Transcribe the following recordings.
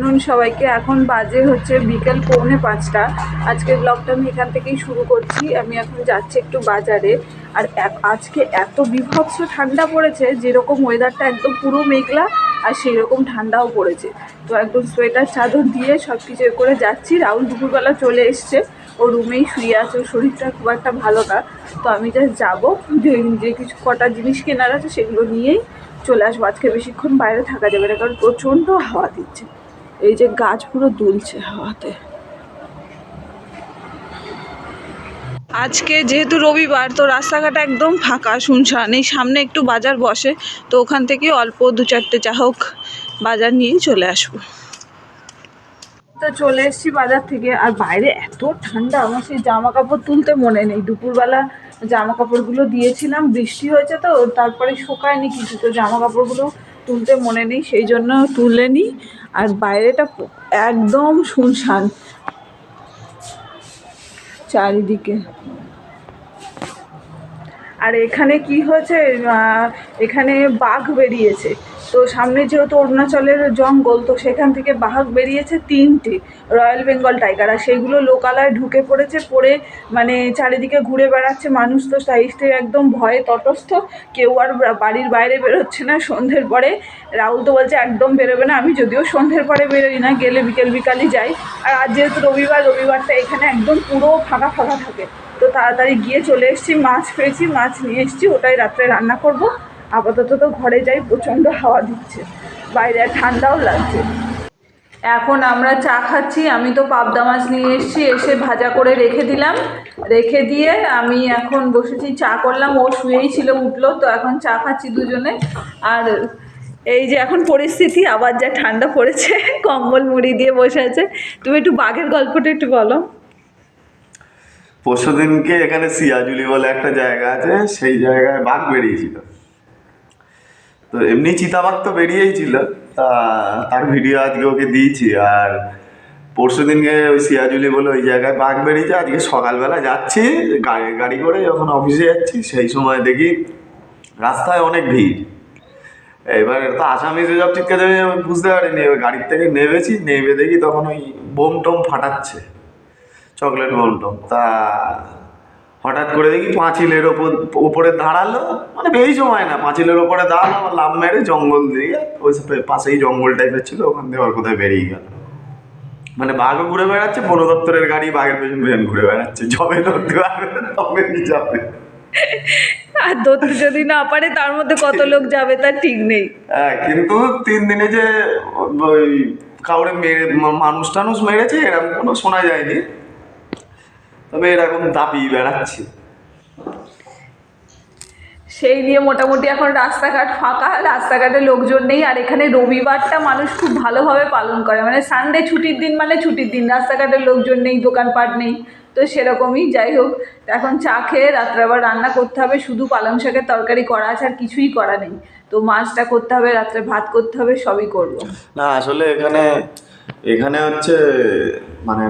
Afternoon সবাইকে এখন বাজে হচ্ছে বিকেল পৌনে পাঁচটা। আজকে ব্লগটা আমি এখান থেকেই শুরু করছি। আমি এখন যাচ্ছি একটু বাজারে। আর আজকে এত বিভৎস ঠান্ডা পড়েছে, যেরকম ওয়েদারটা একদম পুরো মেঘলা আর সেই রকম ঠান্ডাও পড়েছে। তো একদম সোয়েটার চাদর দিয়ে সব কিছু করে যাচ্ছি। রাহুল দুপুরবেলা চলে এসছে। ও রুমেই শুয়ে আছে। ওর শরীরটা খুব একটা ভালো না। তো আমি জাস্ট যাব। যে যে কিছু কটা জিনিস কেনার আছে সেগুলো নিয়েই চলে আসব। আজকে বেশিক্ষণ বাইরে থাকা যাবে না, কারণ প্রচণ্ড হাওয়া দিচ্ছে। এই যে গাছ পুরো দুলছে হাওয়াতে। আজকে যেহেতু রবিবার, তো রাস্তাঘাট একদম ফাঁকা, শুনশান। এই সামনে একটু বাজার বসে, তো ওখান থেকে অল্প দু চারটে যা হোক, বাজার নিয়েই চলে আসব। তো চলে এসেছি বাজার থেকে, আর বাইরে এত ঠান্ডা, আমার সেই জামা কাপড় তুলতে মনে নেই। দুপুরবেলা জামা কাপড়গুলো দিয়েছিলাম, বৃষ্টি হয়েছে তো, তারপরে শুকায়নি কিছু, তো জামা কাপড়গুলো তুলতে মনে নেই, সেই জন্য তুলে নিই আর বাইরেটা একদম শুনশান। চারিদিকে। আর এখানে কি হয়েছে? এখানে বাঘ বেরিয়েছে। তো সামনে যেহেতু অরুণাচলের জঙ্গল, তো সেখান থেকে বাঘ বেরিয়েছে তিনটে, রয়্যাল বেঙ্গল টাইগার। আর সেইগুলো লোকালয় ঢুকে পড়েছে, পড়ে মানে চারিদিকে ঘুরে বেড়াচ্ছে মানুষ। তো সাইডে একদম ভয়ে তটস্থ, কেউ আর বাড়ির বাইরে বেরোচ্ছে না। সন্ধ্যের পরে রাহুল তো বলছে, একদম বেরোবে না, আমি যদিও সন্ধ্যের পরে বেরোই না, গেলে বিকেল বিকালই যাই। আর আজ যেহেতু রবিবার, রবিবারটা এখানে একদম পুরো ফাঁকা ফাঁকা থাকে। তো তাড়াতাড়ি গিয়ে চলে এসেছি, মাছ পেয়েছি, মাছ নিয়ে এসেছি, ওটাই রাত্রে রান্না করব। আপাতত তো ঘরে যাই, প্রচণ্ড হাওয়া দিচ্ছে। বাইরে ঠান্ডাও লাগছে। এখন আমরা চা খাচ্ছি, আমি তো পাবদা মাছ নিয়ে এসেছি, এসে ভাজা করে রেখে দিলাম। রেখে দিয়ে আমি এখন বসেছি, চা করলাম, ও শুয়েই ছিল, উঠল, তো এখন চা খাচ্ছি দুজনে। আর এই যে এখন পরিস্থিতি, আবার যা ঠান্ডা পড়েছে, কম্বল মুড়ি দিয়ে বসে আছে। তুমি একটু বাঘের গল্পটা একটু বলো। পরশু দিনকে এখানে সিয়াজুলি বলে একটা জায়গা আছে, সেই জায়গায় বাঘ বেরিয়েছিল। তো এমনি চিতাবাঘ তো বেরিয়েই ছিল। তা তার ভিডিও আজকে ওকে দিয়েছি। আর পরশু দিনকে ওই সিয়াজুলি বলে ওই জায়গায় বাঘ বেরিয়েছে। আজকে সকালবেলা যাচ্ছি, গাড়ি গাড়ি করে যখন অফিসে যাচ্ছি, সেই সময় দেখি রাস্তায় অনেক ভিড়। এবার তো আসামি সব ঠিক আছে আমি বুঝতে পারিনি। এবার গাড়ির থেকে নেমেছি, নেমে দেখি তখন ওই বোম টোম ফাটাচ্ছে। চকলেট বোম টোম তা হঠাৎ করে দেখি পাঁচিলের ওপর ওপরে দাঁড়াল মানে বেশি সময় না পাঁচিলের ওপরে দাঁড়াল আবার লাভ মেরে জঙ্গল দিয়ে ওই সব- পাশেই জঙ্গল টাইপের ছিল ওখান দিয়ে আর কোথায় বেরিয়ে গেল। মানে বাঘও ঘুরে বেড়াচ্ছে বন দপ্তরের গাড়ি বাঘের পেছন পেছন ঘুরে বেড়াচ্ছে জবে ধরতে পারবে তবে যাবে। আর ধরতে যদি না পারে তার মধ্যে কত লোক যাবে তার ঠিক নেই। হ্যাঁ কিন্তু তিন দিনে যে ওই কাউরে মেরে মানুষ টানুষ মেরেছে এরকম কোনো শোনা যায়নি। তবে এরকম দাবি বেড়াচ্ছে। সেই নিয়ে মোটামুটি এখন রাস্তাঘাট ফাঁকা রাস্তাঘাটে লোকজন নেই আর এখানে রবিবারটা মানুষ খুব ভালোভাবে পালন করে। মানে সানডে ছুটির দিন মানে ছুটির দিন রাস্তাঘাটে লোকজন নেই দোকানপাট নেই তো সেরকমই। যাই হোক এখন চা খেয়ে রাত্রে আবার রান্না করতে হবে শুধু পালং শাকের তরকারি করা আছে আর কিছুই করা নেই। তো মাছটা করতে হবে রাত্রে ভাত করতে হবে সবই করব। না আসলে এখানে এখানে হচ্ছে মানে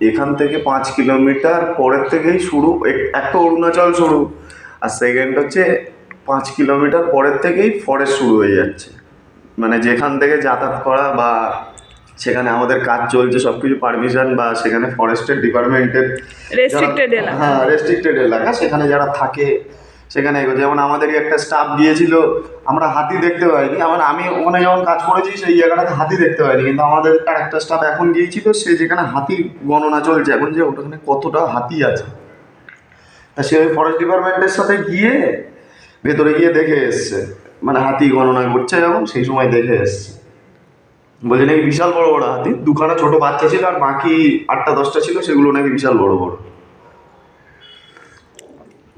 এখান থেকে পাঁচ কিলোমিটার পরের থেকেই শুরু এক- তো অরুণাচল শুরু আর সেকেন্ড হচ্ছে পাঁচ কিলোমিটার পরের থেকেই ফরেস্ট শুরু হয়ে যাচ্ছে মানে যেখান থেকে যাতায়াত করা বা সেখানে আমাদের কাজ চলছে সব কিছু পারমিশন বা সেখানে ফরেস্টের ডিপার্টমেন্টের। হ্যাঁ রেস্ট্রিক্টেড এলাকা সেখানে যারা থাকে সেখানে যেমন আমাদেরই একটা স্টাফ গিয়েছিল, আমরা হাতি দেখতে পাইনি। আমার আমি ওখানে যখন কাজ করেছি, সেই জায়গাটাতে হাতি দেখতে পাইনি। কিন্তু আমাদের আর একটা স্টাফ এখন গিয়েছিল, সে যেখানে হাতি গণনা চলছে, এখন যে ওখানে কতটা হাতি আছে। তা সে ওই ফরেস্ট ডিপার্টমেন্টের সাথে গিয়ে ভেতরে গিয়ে দেখে এসছে। মানে হাতি গণনা করছে যখন, সেই সময় দেখে এসছে। বলছে, নাকি বিশাল বড় বড় হাতি? দুখানা ছোট বাচ্চা ছিল, আর বাকি আটটা দশটা ছিল, সেগুলো নাকি বিশাল বড় বড়।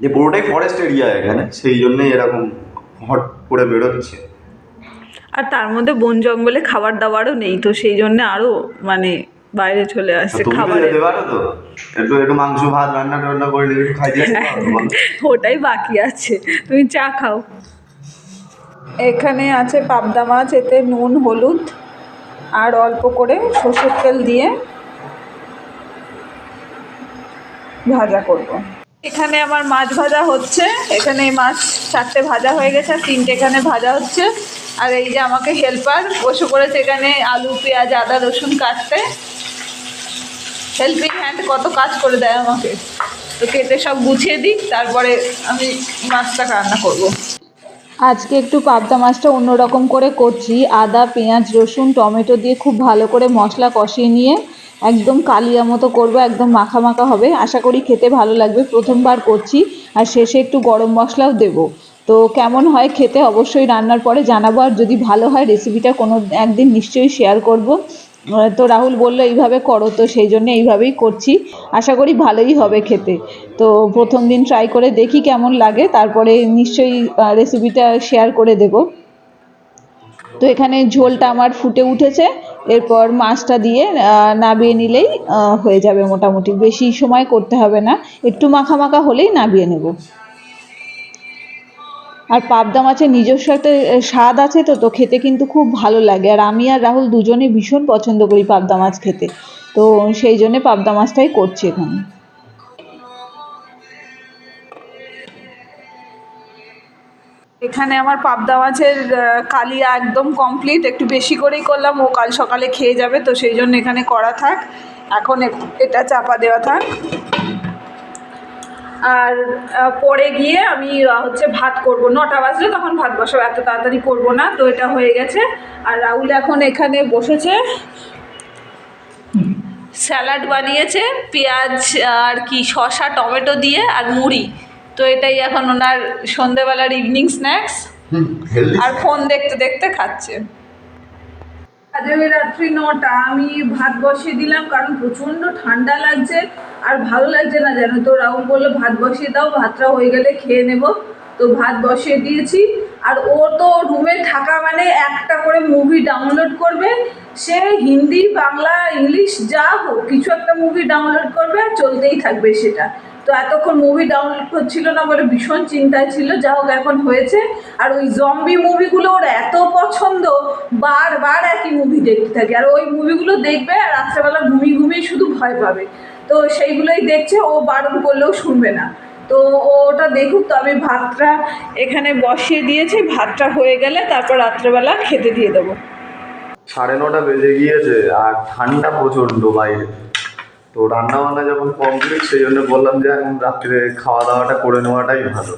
যে পুরোটাই ফরেস্ট এরিয়া এখানে সেই জন্যই এরকম হট করে বেরোচ্ছে। আর তার মধ্যে বন জঙ্গলে খাবার দাবারও নেই তো সেই জন্য আরও মানে বাইরে চলে আসছে তুমি তো একটু একটু মাংস ভাত রান্না টান্না করে নিয়ে একটু খাই? ওটাই বাকি আছে। তুমি চা খাও। এখানে আছে পাবদা মাছ এতে নুন হলুদ আর অল্প করে সর্ষের তেল দিয়ে ভাজা করব। এখানে আমার মাছ ভাজা হচ্ছে। এখানে এই মাছ চারটে ভাজা হয়ে গেছে আর তিনটে এখানে ভাজা হচ্ছে। আর এই যে আমাকে হেল্পার বসে পড়েছে এখানে আলু, পেঁয়াজ, আদা, রসুন কাটতে। হেল্পিং হ্যান্ড কত কাজ করে দেয় আমাকে। তো কেটে সব গুছিয়ে দিই, তারপরে আমি মাছটা রান্না করব। আজকে একটু পাবদা মাছটা অন্যরকম করে করছি। আদা, পেঁয়াজ, রসুন, টমেটো দিয়ে খুব ভালো করে মশলা কষিয়ে নিয়ে একদম কালিয়া মতো করব, একদম মাখা মাখা হবে। আশা করি খেতে ভালো লাগবে। প্রথমবার করছি, আর শেষে একটু গরম মশলাও দেবো। তো কেমন হয় খেতে অবশ্যই রান্নার পরে জানাব, আর যদি ভালো হয় রেসিপিটা কোনো একদিন নিশ্চয়ই শেয়ার করব। তো রাহুল বলল, এইভাবে করো তো, সেই জন্য এইভাবেই করছি। আশা করি ভালোই হবে খেতে। তো প্রথম দিন ট্রাই করে দেখি কেমন লাগে, তারপরে নিশ্চয়ই রেসিপিটা শেয়ার করে দেব। তো এখানে ঝোলটা আমার ফুটে উঠেছে। এরপর মাছটা দিয়ে নাবিয়ে নিলেই হয়ে যাবে মোটামুটি। বেশি সময় করতে হবে না। একটু মাখা মাখা হলেই নাবিয়ে নেব। আর পাবদা মাছের নিজস্ব একটা স্বাদ আছে তো তো খেতে কিন্তু খুব ভালো লাগে। আর আমি আর রাহুল দুজনে ভীষণ পছন্দ করি পাবদা মাছ খেতে। তো সেই জন্যে পাবদা মাছটাই করছি এখানে। এখানে আমার পাবদা মাছের কালিয়া একদম কমপ্লিট একটু বেশি করেই করলাম, ও কাল সকালে খেয়ে যাবে, তো সেই জন্য এখানে করা থাক। এখন এটা চাপা দেওয়া থাক। আর পরে গিয়ে আমি হচ্ছে ভাত করব। নটা বাজলে তখন ভাত বসাবো, এত তাড়াতাড়ি করব না, তো এটা হয়ে গেছে। আর রাহুল এখন এখানে বসেছে। স্যালাড বানিয়েছে, পেঁয়াজ আর কি, শসা, টমেটো দিয়ে আর মুড়ি। তো এটাই এখন ওনার সন্ধেবেলার ইভিনিং স্ন্যাক্স আর ফোন দেখতে দেখতে খাচ্ছে। আজ ওই রাত্রি নটা আমি ভাত বসিয়ে দিলাম কারণ প্রচণ্ড ঠান্ডা লাগছে আর ভালো লাগছে না যেন তো? রাহুল বলল ভাত বসিয়ে দাও ভাতটা হয়ে গেলে খেয়ে নেব। তো ভাত বসিয়ে দিয়েছি আর ও তো রুমে থাকা মানে একটা করে মুভি ডাউনলোড করবে। সে হিন্দি বাংলা ইংলিশ যা হোক কিছু একটা মুভি ডাউনলোড করবে আর চলতেই থাকবে সেটা। তো এতক্ষণ মুভি ডাউনলোড করছিল না বলে ভীষণ চিন্তায় ছিল। যা হোক, এখন হয়েছে। আর ওই জম্বি মুভিগুলো ওর এত পছন্দ, বারবার একই মুভি দেখতে থাকে। আর ওই মুভিগুলো দেখবে আর রাত্রেবেলা ঘুমিয়ে ঘুমিয়ে শুধু ভয় পাবে। তো সেইগুলোই দেখছে, ও বারণ করলেও শুনবে না। তো ওটা দেখুক, তো আমি ভাতটা এখানে বসিয়ে দিয়েছি। ভাতটা হয়ে গেলে তারপর রাত্রেবেলা খেতে দিয়ে দেবো। সাড়ে নটা বেজে গিয়েছে, আর ঠান্ডা প্রচণ্ড বাইরে। তো রান্না বান্না যখন কমপ্লিট সেই জন্য বললাম যে এখন রাত্রে খাওয়া দাওয়াটা করে নেওয়াটাই ভালো।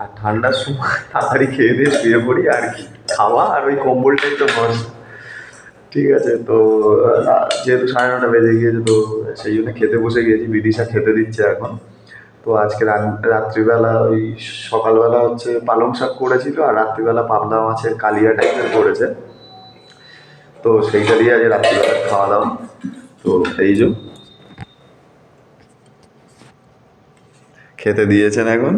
আর ঠান্ডার সময় তাড়াতাড়ি খেয়ে দিয়ে শুয়ে পড়ি, আর কি। খাওয়া আর ওই কম্বলটাই তো ভরসা ঠিক আছে, তো যেহেতু সাড়ে নটা বেজে গিয়েছে, তো সেই জন্য খেতে বসে গিয়েছি বিদিশা খেতে দিচ্ছে এখন। তো আজকে রাত্রিবেলা ওই সকালবেলা হচ্ছে পালং শাক করেছিল, আর রাত্রিবেলা পাবদা মাছের কালিয়া টাইপের করেছে। তো সেইটা দিয়ে আজ রাত্রিবেলা খাওয়া দাওয়া তো এই যে খেতে দিয়েছেন এখন?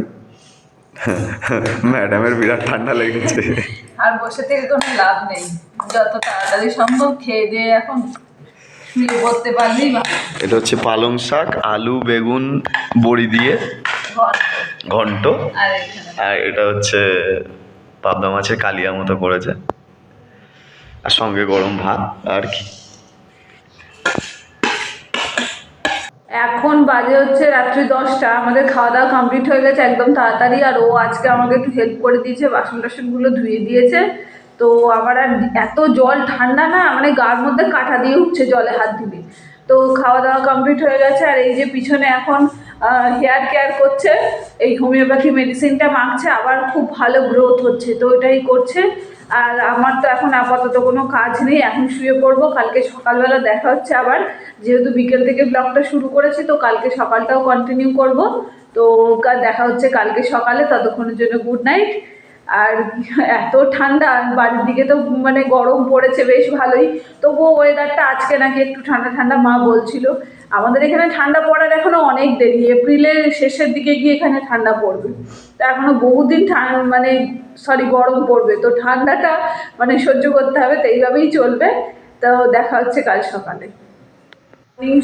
ম্যাডামের বিরাট ঠান্ডা লেগেছে। আর বসে থেকে কোনো লাভ নেই। যত তাড়াতাড়ি সম্ভব খেয়ে দিয়ে এখন এটা হচ্ছে পালং শাক আলু বেগুন বড়ি দিয়ে। ঘন্ট। আর আর এটা হচ্ছে পাবদা মাছের কালিয়া মতো করেছে। আর সঙ্গে গরম ভাত। আর কি? এখন বাজে হচ্ছে রাত্রি দশটা, আমাদের খাওয়া দাওয়া কমপ্লিট হয়ে গেছে একদম তাড়াতাড়ি, আর ও আজকে আমাকে একটু হেল্প করে দিয়েছে বাসন টাসনগুলো ধুয়ে দিয়েছে। তো আমার আর এত জল, ঠান্ডা না মানে গার মধ্যে কাঁটা দিয়ে উঠছে জলে হাত দিলে তো খাওয়া দাওয়া কমপ্লিট হয়ে গেছে, আর এই যে পিছনে এখন হেয়ার কেয়ার করছে, এই হোমিওপ্যাথি মেডিসিনটা মাখছে, আবার খুব ভালো গ্রোথ হচ্ছে। তো ওইটাই করছে। আর আমার তো এখন আপাতত কোনো কাজ নেই, এখন শুয়ে পড়ব, কালকে সকালবেলা দেখা হচ্ছে আবার। যেহেতু বিকেল থেকে ব্লগটা শুরু করেছি, তো কালকে সকালটাও কন্টিনিউ করব। তো দেখা হচ্ছে কালকে সকালে, ততক্ষণের জন্য গুড নাইট আর এত ঠান্ডা বাড়ির দিকে তো মানে গরম পড়েছে, বেশ ভালোই। তবুও ওয়েদারটা আজকে নাকি একটু ঠান্ডা ঠান্ডা মা বলছিল। আমাদের এখানে ঠান্ডা পড়ার এখনও অনেক দেরি, এপ্রিলের শেষের দিকে গিয়ে এখানে ঠান্ডা পড়বে। তো এখনও বহুদিন মানে সরি গরম পড়বে, তো ঠান্ডাটা মানে সহ্য করতে হবে, তো এইভাবেই চলবে। তো দেখা হচ্ছে কাল সকালে।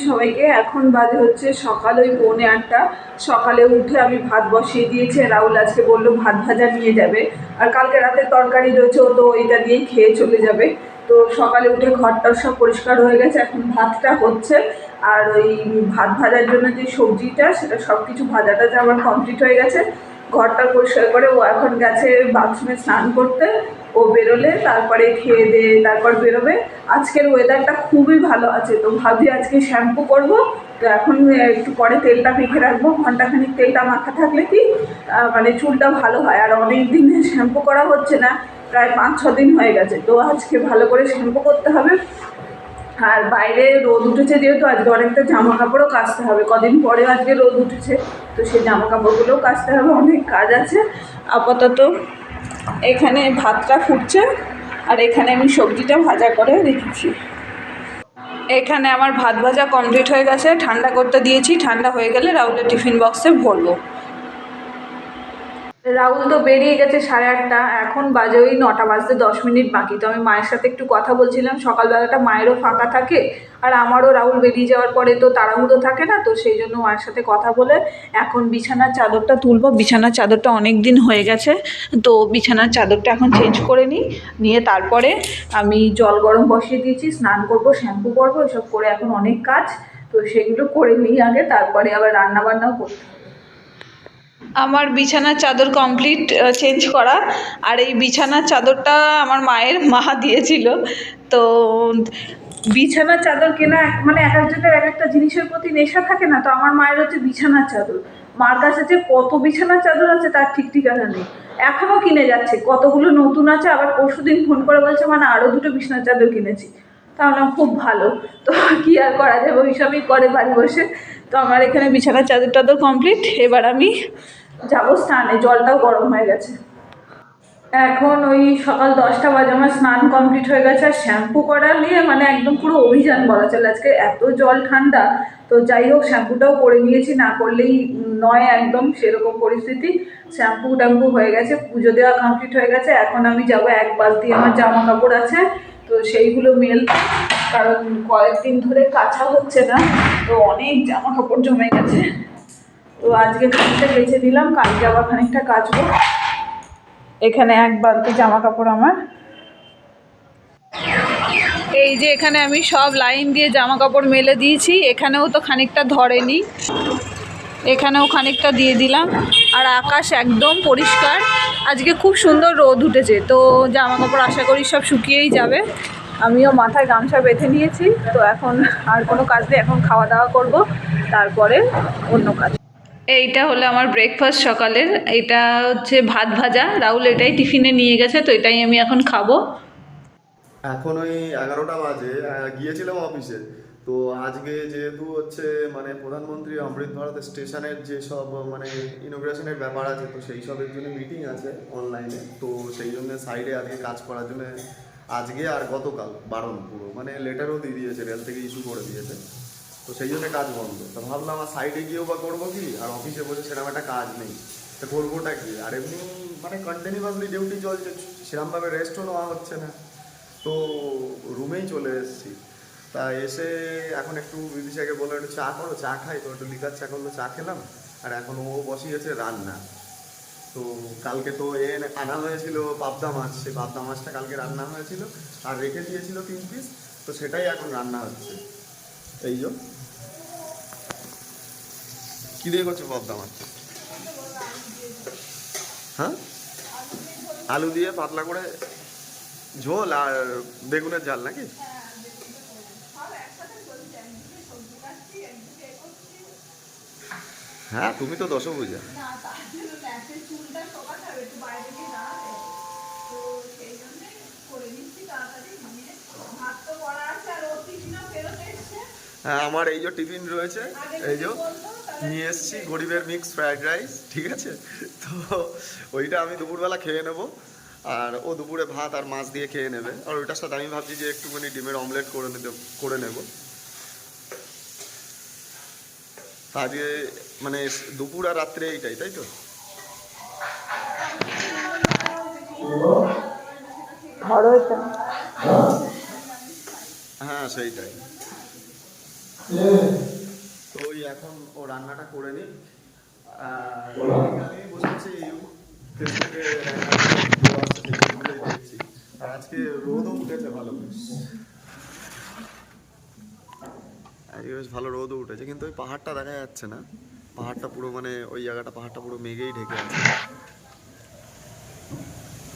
সবাইকে, এখন বাজে হচ্ছে সকাল, ওই পৌনে আটটা। সকালে উঠে আমি ভাত বসিয়ে দিয়েছি রাহুল আজকে বলল ভাত ভাজা নিয়ে যাবে। আর কালকে রাতে তরকারি রয়েছে, ও তো ওইটা দিয়েই খেয়ে চলে যাবে। তো সকালে উঠে ঘরটা সব পরিষ্কার হয়ে গেছে, এখন ভাতটা হচ্ছে। আর ওই ভাত ভাজার জন্য যে সবজিটা, সেটা সব কিছু ভাজাটা যে আমার কমপ্লিট হয়ে গেছে। ঘরটা পরিষ্কার করে ও এখন গেছে বাথরুমে স্নান করতে। ও বেরোলে, তারপরে খেয়ে দিয়ে তারপর বেরোবে। আজকের ওয়েদারটা খুবই ভালো আছে, তো ভাবছি আজকে শ্যাম্পু করব। তো এখন একটু পরে তেলটা মেখে রাখব। ঘন্টাখানিক তেলটা মাখা থাকলে কি মানে চুলটা ভালো হয়। আর অনেক দিন শ্যাম্পু করা হচ্ছে না, প্রায় পাঁচ ছ দিন হয়ে গেছে। তো আজকে ভালো করে শ্যাম্পু করতে হবে। আর বাইরে রোদ উঠেছে যেহেতু আজকে অনেকটা জামা কাপড়ও কাচতে হবে। কদিন পরে আজকে রোদ উঠেছে, তো সেই জামা কাপড়গুলোও কাচতে হবে, অনেক কাজ আছে। আপাতত এখানে ভাতটা ফুটছে আর এখানে আমি সবজিটা ভাজা করে রেখেছি। এখানে আমার ভাত ভাজা কমপ্লিট হয়ে গেছে, ঠান্ডা করতে দিয়েছি, ঠান্ডা হয়ে গেলে রাউলের টিফিন বক্সে ভরবো। রাহুল তো বেরিয়ে গেছে সাড়ে আটটা, এখন বাজে ওই নটা, বাজতে দশ মিনিট বাকি তো আমি মায়ের সাথে একটু কথা বলছিলাম, সকালবেলাটা মায়েরও ফাঁকা থাকে আর আমারও রাহুল বেরিয়ে যাওয়ার পরে তো তাড়াহুড়ো থাকে না, তো সেই জন্য মায়ের সাথে কথা বলে এখন বিছানার চাদরটা তুলবো বিছানার চাদরটা অনেক দিন হয়ে গেছে, তো বিছানার চাদরটা এখন চেঞ্জ করে নিই, নিয়ে তারপরে আমি জল গরম বসিয়ে দিয়েছি, স্নান করব, শ্যাম্পু করব, এসব করে এখন অনেক কাজ, তো সেগুলো করে নিই আগে, তারপরে আবার রান্না বান্নাও করতে হবে। আমার বিছানার চাদর কমপ্লিট চেঞ্জ করা। আর এই বিছানার চাদরটা আমার মায়ের মা দিয়েছিল। তো বিছানার চাদর কেনা মানে এক একজনের এক একটা জিনিসের প্রতি নেশা থাকে না, তো আমার মায়ের হচ্ছে বিছানার চাদর। মার কাছে যে কত বিছানার চাদর আছে তার ঠিক ঠিকানা নেই। এখনও কিনে যাচ্ছে, কতগুলো নতুন আছে, আবার পরশুদিন ফোন করে বলছে মানে আরও দুটো বিছানার চাদর কিনেছি। তাহলে খুব ভালো। তো কি আর করা যাবে, ওইসবই করে বাড়ি বসে। তো আমার এখানে বিছানার চাদর টাদর কমপ্লিট এবার আমি যাব স্নানে, জলটাও গরম হয়ে গেছে। এখন ওই সকাল দশটা বাজে আমার স্নান কমপ্লিট হয়ে গেছে, আর শ্যাম্পু করা নিয়ে মানে একদম পুরো অভিযান বলা চলে। আজকে এত জল ঠান্ডা, তো যাই হোক, শ্যাম্পুটাও করে নিয়েছি, না করলেই নয় একদম সেরকম পরিস্থিতি। শ্যাম্পু ট্যাম্পু হয়ে গেছে, পুজো দেওয়া কমপ্লিট হয়ে গেছে, এখন আমি যাব, এক বালতি আমার জামা কাপড় আছে, তো সেইগুলো মেল কারণ কয়েকদিন ধরে কাছা হচ্ছে না, তো অনেক জামা কাপড় জমে গেছে। তো আজকে খানিকটা কেচে দিলাম, কালকে আবার খানিকটা কাচবো। এখানে এক বালতি জামা কাপড় আমার। এই যে এখানে আমি সব লাইন দিয়ে জামা কাপড় মেলে দিয়েছি, এখানেও তো খানিকটা ধরেনি। এখানেও খানিকটা দিয়ে দিলাম, আর আকাশ একদম পরিষ্কার। আজকে খুব সুন্দর রোদ উঠেছে, তো জামা কাপড় আশা করি সব শুকিয়েই যাবে। আমিও মাথায় গামছা বেঁধে নিয়েছি, তো এখন আর কোনো কাজ নেই, এখন খাওয়া দাওয়া করব, তারপরে অন্য কাজ। এইটা হলো আমার ব্রেকফাস্ট সকালের। এটা হচ্ছে ভাত ভাজা। রাহুল এটাই টিফিনে নিয়ে গেছে, তো এটাই আমি এখন খাব। এখন ওই এগারোটা বাজে গিয়েছিলাম অফিসে তো আজকে যেহেতু হচ্ছে মানে প্রধানমন্ত্রী অমৃত ভারত স্টেশনের যে সব মানে ইনোগ্রেশনের ব্যাপার আছে, তো সেই সবের জন্য মিটিং আছে অনলাইনে তো সেই জন্য সাইডে আজকে কাজ করার জন্য আজকে আর গতকাল, বারণ পুরো। মানে লেটারও দিয়ে দিয়েছে রেল থেকে ইস্যু করে দিয়েছে। তো সেই জন্য কাজ বন্ধ। তো ভাবলাম আমার সাইডে গিয়েও বা করব কি? আর অফিসে বসে সেরকম একটা কাজ নেই। তো করবোটা কি? আর এমনি মানে কন্টিনিউয়াসলি ডিউটি চলছে। সেরকমভাবে রেস্টও নেওয়া হচ্ছে না। তো রুমেই চলে এসেছি। তা এসে এখন একটু বিদিশাকে বলল একটু চা করো, চা খাই। তো একটু লিকার চা করল, চা খেলাম। আর এখন ও বসিয়েছে রান্না। তো কালকে তো এ আনা হয়েছিল পাবদা মাছ। সেই পাবদা মাছটা কালকে রান্না হয়েছিল। আর রেখে দিয়েছিল তিন পিস তো সেটাই এখন রান্না হচ্ছে। এই যে। কি দিয়ে করছে পাবদা মাছ? হ্যাঁ? আলু দিয়ে পাতলা করে ঝোল আর বেগুনের ঝাল নাকি? হ্যাঁ তুমি তো দশ বুঝা হ্যাঁ আমার এই যে টিফিন রয়েছে এই যে নিয়ে এসেছি গরিবের মিক্স ফ্রায়েড রাইস ঠিক আছে? তো ওইটা আমি দুপুরবেলা খেয়ে নেব আর ও দুপুরে ভাত আর মাছ দিয়ে খেয়ে নেবে। আর ওইটার সাথে আমি ভাবছি যে একটুখানি ডিমের অমলেট করে নিতে করে নেব। আজকে মানে দুপুর আর রাত্রে এইটাই তাই তো? হ্যাঁ সেইটাই। তো ওই এখন ও রান্নাটা করে নি আর আমি বসে ফেসবুকে দেখছি আজকে রোদও উঠেছে ভালো বেশ আজকে বেশ ভালো রোদও উঠেছে কিন্তু ওই পাহাড়টা দেখা যাচ্ছে না। পাহাড়টা পুরো মানে ওই জায়গাটা পাহাড়টা পুরো মেঘেই ঢেকে আছে।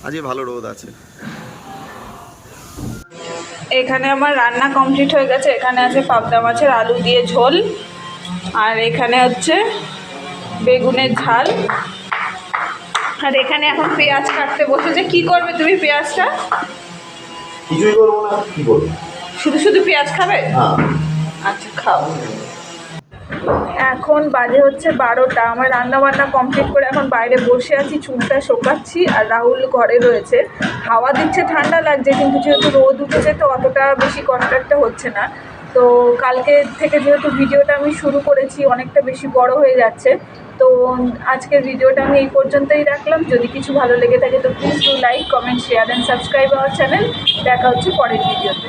আজকে ভালো রোদ আছে। এখানে আমার রান্না কমপ্লিট হয়ে গেছে। এখানে আছে পাবদা মাছের আলু দিয়ে ঝোল। আর এখানে হচ্ছে বেগুনের ঝাল। আর এখানে এখন পেঁয়াজ কাটতে বসেছে কি করবে তুমি পেঁয়াজটা? কিছুই করব না কি করব? শুধু শুধু পেঁয়াজ খাবে? হ্যাঁ। আচ্ছা খাও। এখন বাজে হচ্ছে বারোটা। আমার রান্না বান্না কমপ্লিট করে এখন বাইরে বসে আছি, চুলটা শোকাচ্ছি আর রাহুল ঘরে রয়েছে। হাওয়া দিচ্ছে, ঠান্ডা লাগছে, কিন্তু যেহেতু রোদ উঠেছে তো অতটা বেশি কন্ট্রাক্টটা হচ্ছে না। তো কালকে থেকে যেহেতু ভিডিওটা আমি শুরু করেছি, অনেকটা বেশি বড় হয়ে যাচ্ছে। তো আজকের ভিডিওটা আমি এই পর্যন্তই রাখলাম। যদি কিছু ভালো লেগে থাকে তো please do like comment share and subscribe our channel দেখা হচ্ছে পরের ভিডিওতে।